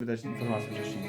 wydać informację wcześniej.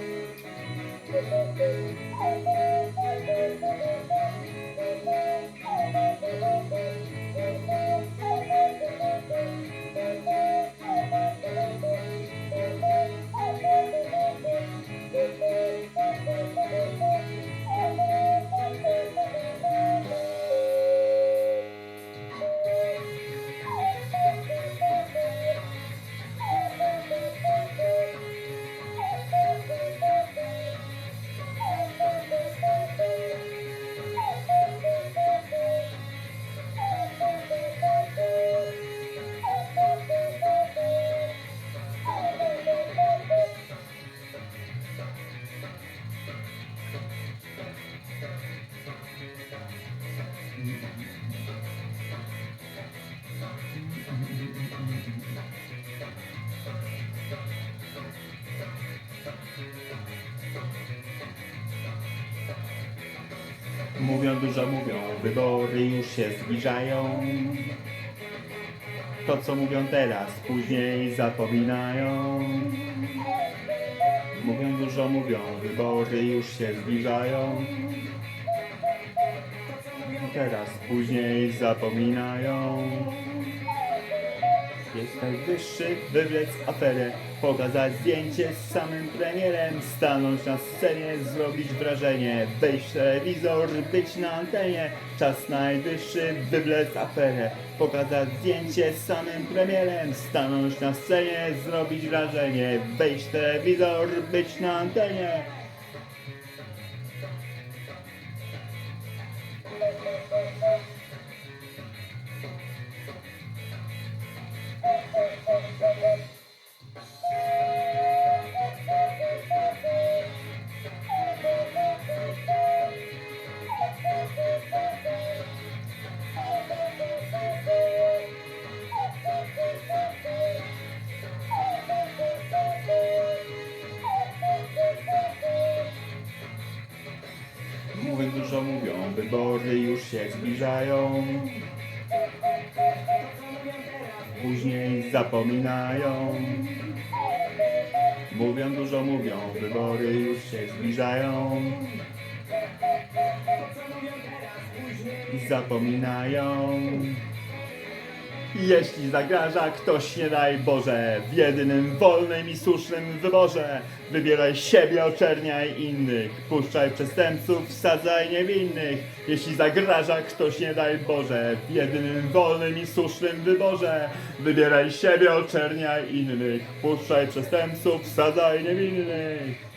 Mówią dużo mówią, wybory już się zbliżają. To co mówią teraz, później zapominają. Mówią dużo mówią, wybory już się zbliżają. Teraz, później zapominają. Jest najwyższy wywlec aferę, pokazać zdjęcie z samym premierem, stanąć na scenie, zrobić wrażenie, wejść w telewizor, być na antenie. Czas najwyższy wywlec aferę, pokazać zdjęcie z samym premierem, stanąć na scenie, zrobić wrażenie, wejść w telewizor, być na antenie. Wybory już się zbliżają. Później zapominają. Mówią dużo mówią, wybory już się zbliżają. Zapominają. Jeśli zagraża ktoś, nie daj Boże, w jedynym wolnym i słusznym wyborze, wybieraj siebie, oczerniaj innych, puszczaj przestępców, wsadzaj niewinnych. Jeśli zagraża ktoś, nie daj Boże, w jedynym wolnym i słusznym wyborze, wybieraj siebie, oczerniaj innych, puszczaj przestępców, wsadzaj niewinnych.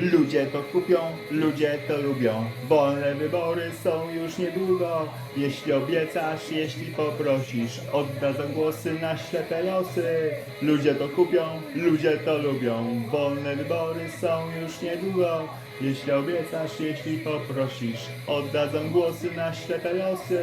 Ludzie to kupią, ludzie to lubią. Wolne wybory są już niedługo. Jeśli obiecasz, jeśli poprosisz, oddadzą głosy na ślepe losy. Ludzie to kupią, ludzie to lubią. Wolne wybory są już niedługo. Jeśli obiecasz, jeśli poprosisz, oddadzą głosy na ślepe losy.